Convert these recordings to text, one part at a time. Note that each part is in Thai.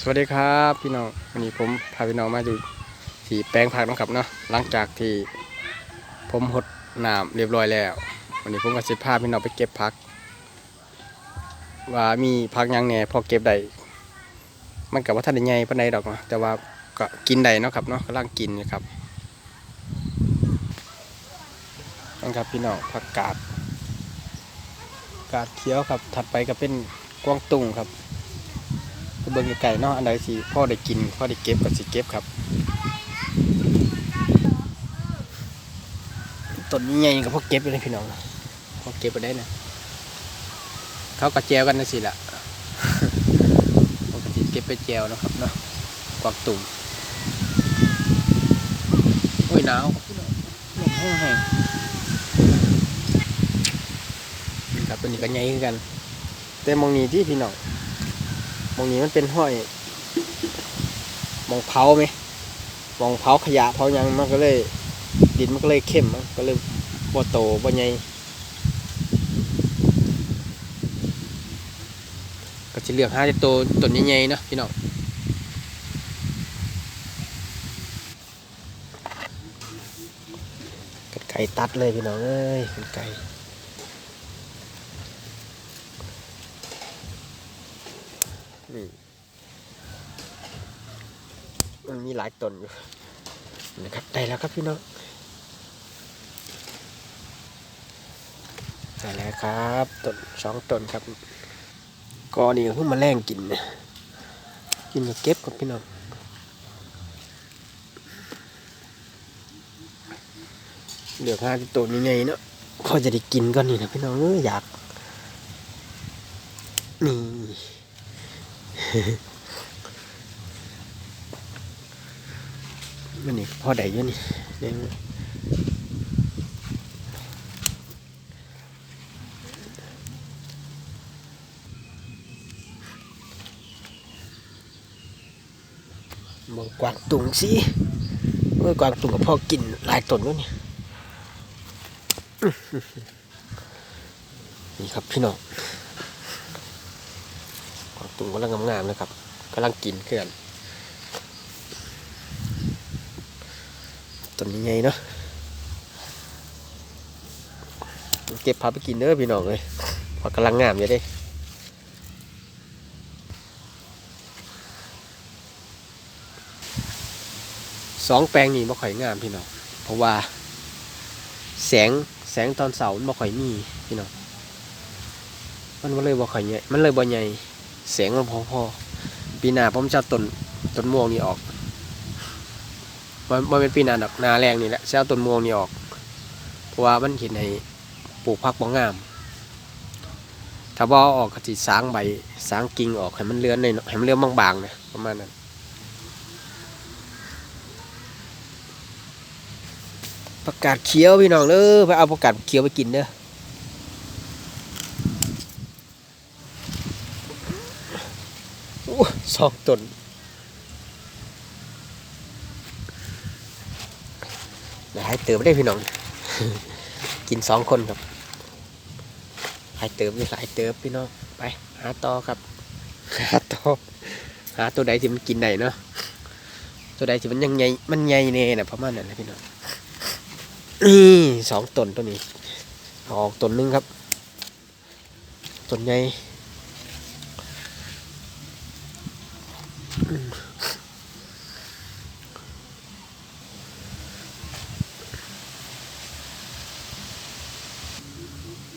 สวัสดีครับพี่น้องวันนี้ผมพาพี่น้องมาดูที่แปลงผักนะครับเนาะหลังจากที่ผมหดน้ำเรียบร้อยแล้ว วันนี้ผมก็สิพาพี่น้องไปเก็บผัก ว่ามีผักยังแหน่พอเก็บได้มันกับว่าท่านใหญ่ปานใดดอกเนาะแต่ว่าก็กินได้เนาะครับเนาะกำลังกินนะครับนั่นครับพี่น้องผักกาดกาดเขียวครับถัดไปก็เป็นกวางตุ้งครับ เบิ่งไก่เนาะอันใดสิพ่อได้กินพ่อได้เก็บก็สิเก็บครับต้นใหญ่ๆก็พ่อเก็บไปเลยพี่น้องพ่อเก็บไปได้นะเขาก็แจวกันนะสิล่ะปกติเก็บไปแจวนะครับเนาะกวักตุ่มโอ้ยหนาวครับพี่น้องแห้งครับตัวนี้ก็ใหญ่กัน แต่มองนี้ที่พี่น้อง มองนี้มันเป็นห้อยมองเผาไหมมองเผาขยะเผายังมันก็เลย ดินมันก็เลยเข้มมันก็เลยบ่โตบ่ใหญ่ก็จะเลือกหาจะโตต้นใหญ่ๆเนาะพี่น้องกัดไก่ตัดเลยพี่น้องเอ้ยกัดไก่นี่ มันมี หลายต้นอยู่นะครับได้แล้วครับพี่น้องได้แล้วครับต้นสองต้นครับกอนี่เพิ่งมาแรงกินนะกินกับเก็บกับพี่น้องเหลือห้าต้นยังไงเนาะพอจะได้กินก่อนนี่นะพี่น้องเอ้ยอยากนี่ มันนี่พอได้ยู่นี่เด้งมองกวางตุงสิเมื่อกวางตุงกับพ่อกินหลายต้นแล้วนี่นี่ครับพี่น้องกวางตุงกำลังงามๆเลยครับกำลังกินเกลือน ต้นยังไงเนาะเก็บพาไปกินเด้อพี่น้องเลยพอกำลังงามอยู่ด้สองแปลงนี่บ่ค่อยงามพี่น้อง เพราะว่า แสงแสงตอนเสาร์มันบ่ค่อยมีพี่น้อง มันเลยบ่ค่อยใหญ่ มันเลยบ่ใหญ่ แสงมันพอพอปีหน้าผมจะต้นต้นม่วงนี่ออก มันมันเป็นปีหนาดอกนาแรงนี่แหละเช้าต้นม่วงนี่ออกเพราะว่ามันเห็นให้ปลูกพักบ่งาม ถ้าบ่อออกก็สิสางใบสางกิ่งออกให้มันเลื้อนในให้มันเลื้อนบางๆนะประมาณนั้นประกาศเขียวพี่น้องเด้อไปเอาประกาศเขียวไปกินเด้อสองตน หลายเติมได้พี่น้อง กินสองคนครับหายเติมหายเติมพี่น้อง ไป หาต่อครับ หาต่อหาตัวใดที่มันกินได้เนาะ ตัวใดที่มันยังใหญ่มันใหญ่เน่นะประมาณนั้นนะพี่น้อง นี่สองต้นตัวนี้ ออกต้นนึงครับต้นใหญ่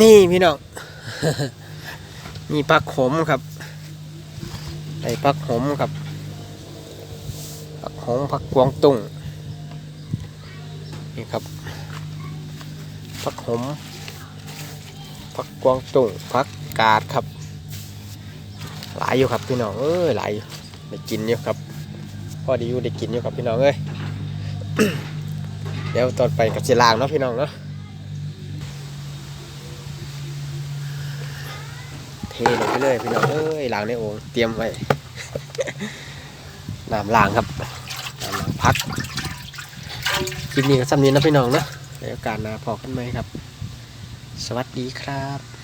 นี่พี่น้อง มีผักขมครับไอ้ผักขมครับผักขมผักกวางตุ้งนี่ครับผักขมผักกวางตุ้งผักกาดครับ หลายอยู่ครับพี่น้องเอ้ยหลายได้กินอยู่ครับ พอดีอยู่ได้กินอยู่ครับพี่น้องเอ้ยเดี๋ยวตอนไปกับสิลางเนาะพี่น้องเนาะเทลงไปเลยพี่น้องเอ้ยล้างในโอ่งเตรียมไว้น้ำล้างครับน้ำล้างพักคลิปนี้ก็สำนี้นะพี่น้องเนาะในโอกาสหน้าพอกันไหมครับ สวัสดีครับ